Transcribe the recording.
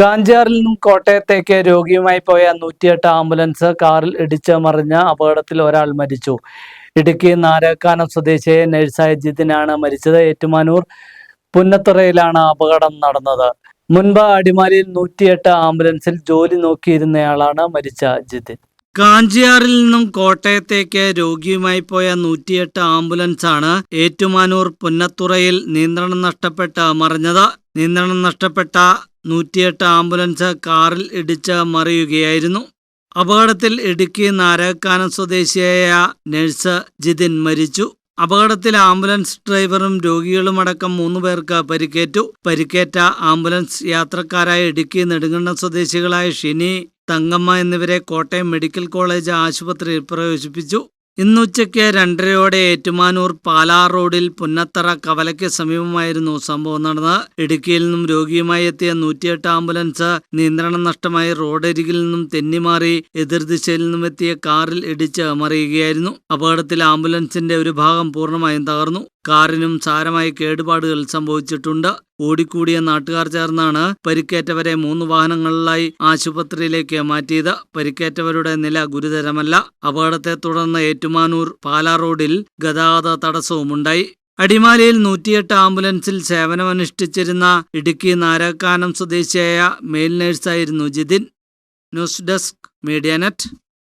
കാഞ്ചാറിൽ നിന്നും കോട്ടയത്തേക്ക് രോഗിയുമായി പോയ നൂറ്റിയെട്ട് ആംബുലൻസ് കാറിൽ ഇടിച്ച് മറിഞ്ഞ അപകടത്തിൽ ഒരാൾ മരിച്ചു. ഇടുക്കി നാരക്കാനം സ്വദേശിയായ നഴ്സായ ജിതിനാണ് മരിച്ചത്. ഏറ്റുമാനൂർ പുന്നത്തുറയിലാണ് അപകടം നടന്നത്. മുൻപ് അടിമാലിയിൽ നൂറ്റിയെട്ട് ആംബുലൻസിൽ ജോലി നോക്കിയിരുന്നയാളാണ് മരിച്ച ജിതിൻ. കാഞ്ചിയാറിൽ നിന്നും കോട്ടയത്തേക്ക് രോഗിയുമായി പോയ നൂറ്റിയെട്ട് ആംബുലൻസാണ് ഏറ്റുമാനൂർ പുന്നത്തുറയിൽ നിയന്ത്രണം നഷ്ടപ്പെട്ട് മറിഞ്ഞത്. നിയന്ത്രണം നഷ്ടപ്പെട്ട നൂറ്റിയെട്ട് ആംബുലൻസ് കാറിൽ ഇടിച്ച് മറിയുകയായിരുന്നു. അപകടത്തിൽ ഇടുക്കി നാരകാനം സ്വദേശിയായ നഴ്സ് ജിതിൻ മരിച്ചു. അപകടത്തിൽ ആംബുലൻസ് ഡ്രൈവറും രോഗികളുമടക്കം മൂന്ന് പേർക്ക് പരിക്കേറ്റു. പരിക്കേറ്റ ആംബുലൻസ് യാത്രക്കാരായ ഇടുക്കി നെടുങ്കണ്ടം സ്വദേശികളായ ഷിനി തങ്കമ്മ എന്നിവരെ കോട്ടയം മെഡിക്കൽ കോളേജ് ആശുപത്രിയിൽ പ്രവേശിപ്പിച്ചു. ഇന്നുച്ചയ്ക്ക് രണ്ടരയോടെ ഏറ്റുമാനൂർ പാലാ റോഡിൽ പുന്നത്തറ കവലയ്ക്ക് സമീപമായിരുന്നു സംഭവം നടന്നത്. ഇടുക്കിയിൽ നിന്നും രോഗിയുമായി എത്തിയ നൂറ്റിയെട്ട് ആംബുലൻസ് നിയന്ത്രണം നഷ്ടമായി റോഡരികിൽ നിന്നും തെന്നിമാറി എതിർദിശയിൽ നിന്നും എത്തിയ കാറിൽ ഇടിച്ച് മറിയുകയായിരുന്നു. അപകടത്തിൽ ആംബുലൻസിന്റെ ഒരു ഭാഗം പൂർണമായും തകർന്നു. കാറിനും സാരമായി കേടുപാടുകൾ സംഭവിച്ചിട്ടുണ്ട്. ഓടിക്കൂടിയ നാട്ടുകാർ ചേർന്നാണ് പരിക്കേറ്റവരെ മൂന്ന് വാഹനങ്ങളിലായി ആശുപത്രിയിലേക്ക് മാറ്റിയത്. പരിക്കേറ്റവരുടെ നില ഗുരുതരമല്ല. അപകടത്തെ തുടർന്ന് ഏറ്റുമാനൂർ പാലാ റോഡിൽ ഗതാഗത തടസ്സവുമുണ്ടായി. അടിമാലിയിൽ നൂറ്റിയെട്ട് ആംബുലൻസിൽ സേവനമനുഷ്ഠിച്ചിരുന്ന ഇടുക്കി നാരാക്കാനം സ്വദേശിയായ male നഴ്സായിരുന്നു Jithin. News desk media net.